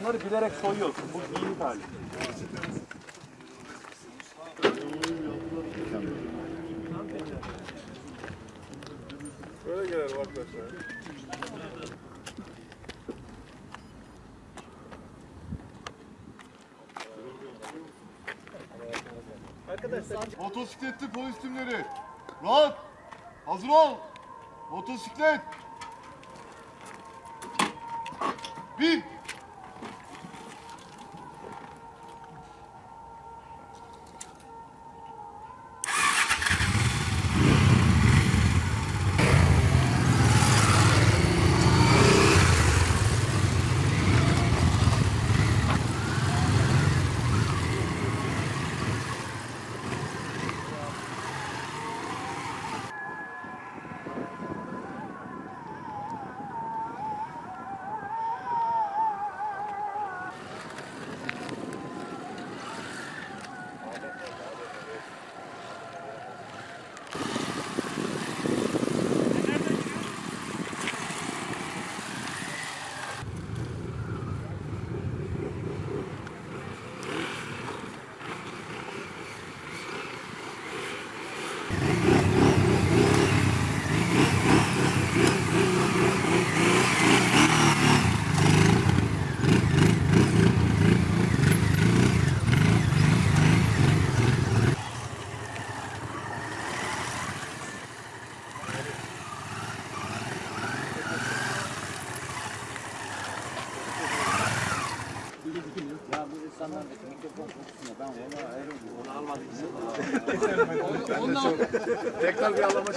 Bunları bilerek soyuyorsun. Bu giyinik hali. Böyle gelelim arkadaşlar. Motosikletli polis timleri. Rahat. Hazır ol. Motosiklet. Vive!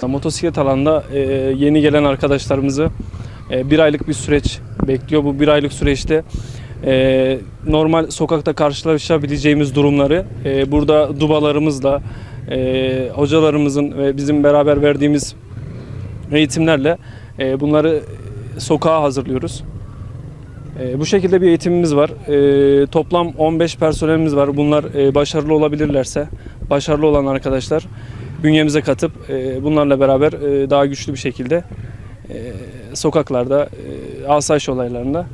Motosiklet alanında e, yeni gelen arkadaşlarımızı e, bir aylık bir süreç bekliyor. Bu bir aylık süreçte e, normal sokakta karşılaşabileceğimiz durumları e, burada dubalarımızla, e, hocalarımızın ve bizim beraber verdiğimiz eğitimlerle e, bunları sokağa hazırlıyoruz. E, bu şekilde bir eğitimimiz var. E, toplam 15 personelimiz var. Bunlar e, başarılı olabilirlerse, başarılı olan arkadaşlar bünyemize katıp e, bunlarla beraber e, daha güçlü bir şekilde sokaklarda, e, asayiş olaylarında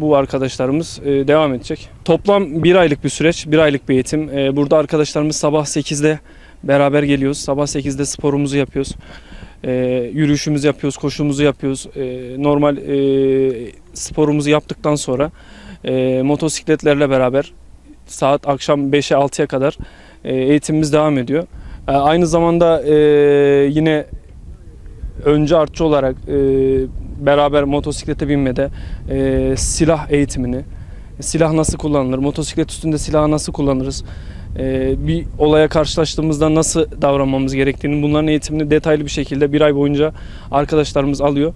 bu arkadaşlarımız devam edecek. Toplam bir aylık bir süreç, bir aylık bir eğitim. Burada arkadaşlarımız sabah 8'de beraber geliyoruz. Sabah 8'de sporumuzu yapıyoruz. E, yürüyüşümüzü yapıyoruz, koşumuzu yapıyoruz. E, normal e, sporumuzu yaptıktan sonra e, motosikletlerle beraber saat akşam 5'e 6'ya kadar e, eğitimimiz devam ediyor. E, Aynı zamanda e, yine önce artçı olarak e, beraber motosiklete binmede e, silah eğitimini, silah nasıl kullanılır, motosiklet üstünde silahı nasıl kullanırız, bir olaya karşılaştığımızda nasıl davranmamız gerektiğini bunların eğitimini detaylı bir şekilde bir ay boyunca arkadaşlarımız alıyor.